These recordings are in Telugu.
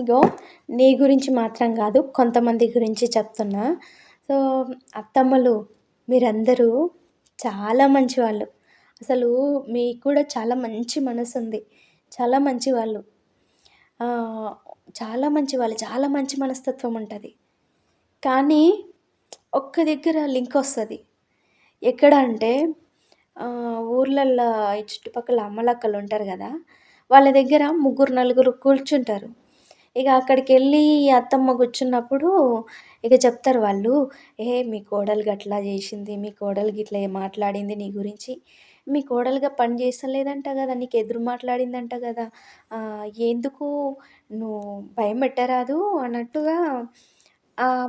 ఇగో నీ గురించి మాత్రం కాదు కొంతమంది గురించి చెప్తున్నా. సో అత్తమ్మలు మీరందరూ చాలా మంచివాళ్ళు. అసలు మీకు కూడా చాలా మంచి మనసు ఉంది చాలా మంచివాళ్ళు. చాలా మంచివాళ్ళు చాలా మంచి మనస్తత్వం ఉంటుంది. కానీ ఒక్క దగ్గర లింక్ వస్తుంది. ఎక్కడ అంటే ఊర్లల్లో చుట్టుపక్కల అమ్మలక్కలు ఉంటారు కదా వాళ్ళ దగ్గర ముగ్గురు నలుగురు కూర్చుంటారు. ఇక అక్కడికి వెళ్ళి అత్తమ్మ కూర్చున్నప్పుడు ఇక చెప్తారు వాళ్ళు ఏ మీ కోడలు గట్లా చేసింది మీ కోడలు గిట్లా మాట్లాడింది నీ గురించి? మీ కోడలుగా పని చేస్తలేదంట కదా నీకు ఎదురు మాట్లాడిందంట కదా. ఎందుకు నువ్వు భయం పెట్టరాదు? అన్నట్టుగా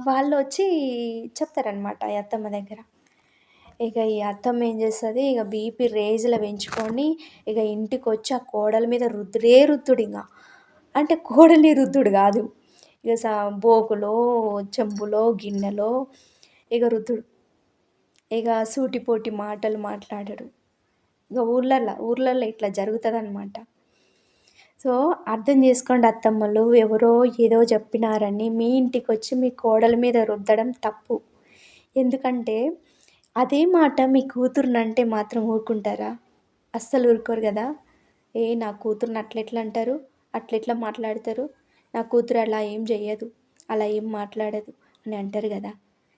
వాళ్ళు వచ్చి చెప్తారనమాట ఈ అత్తమ్మ దగ్గర. ఇక ఈ అత్తమ్మ ఏం చేస్తుంది? ఇక బీపీ రేజ్లో పెంచుకొని ఇక ఇంటికి వచ్చి ఆ కోడల మీద రుద్రే రుద్దుడు ఇంకా. అంటే కోడల్ని రుద్దుడు కాదు. ఇక సా బోకులో చెంబులో గిన్నెలో ఇక రుద్దుడు ఇక సూటిపోటి మాటలు మాట్లాడడు. ఇక ఊర్లల్లో ఊర్లల్లో ఇట్లా జరుగుతుంది అనమాట సో అర్థం చేసుకోండి అత్తమ్మలు ఎవరో ఏదో చెప్పినారని మీ ఇంటికి వచ్చి మీ కోడల మీద రుద్దడం తప్పు. ఎందుకంటే అదే మాట మీ కూతురునంటే మాత్రం ఊరుకుంటారా? అస్సలు ఊరుకోరు కదా? ఏ నా కూతురుని అట్లా ఎట్లా అంటారు అట్లెట్లా మాట్లాడతారు? నా కూతురు అలా ఏం చెయ్యదు. అలా ఏం మాట్లాడదు అని అంటారు కదా.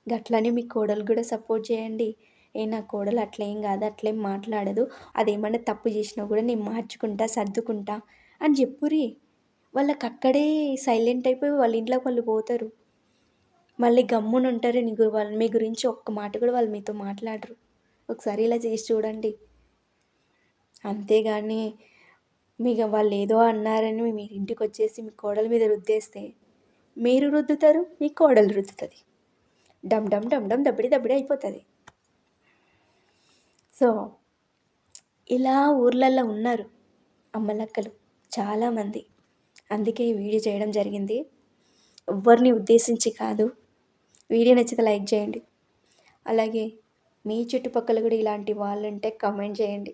గట్లనే మీ కోడలు కూడా సపోర్ట్ చేయండి. ఏ నా కోడలు అట్లేం కాదు అట్లేం మాట్లాడదు. అదేమన్నా తప్పు చేసినా కూడా నేను మార్చుకుంటా సర్దుకుంటా అని చెప్పురి వాళ్ళకి అక్కడే సైలెంట్ అయిపోయి వాళ్ళ ఇంట్లోకి వాళ్ళు పోతారు. మళ్ళీ గమ్మున ఉంటారు. నీ వాళ్ళు మీ గురించి ఒక్క మాట కూడా వాళ్ళు మీతో మాట్లాడరు. ఒకసారి ఇలా చేసి చూడండి. అంతేగాని మీకు వాళ్ళు ఏదో అన్నారని మీ ఇంటికి వచ్చేసి మీ కోడల మీద రుద్దేస్తే మీరు రుద్దుతారు మీ కోడలు రుద్దుతుంది. డమ్ డమ్ డమ్ డమ్ దబ్బడి దబ్బడి అయిపోతుంది. సో ఇలా ఊర్లల్లో ఉన్నారు అమ్మలక్కలు చాలామంది. అందుకే వీడియో చేయడం జరిగింది. ఎవరిని ఉద్దేశించి కాదు. వీడియో నచ్చితే లైక్ చేయండి. అలాగే మీ చుట్టుపక్కల కూడా ఇలాంటి వాళ్ళు ఉంటే కమెంట్ చేయండి.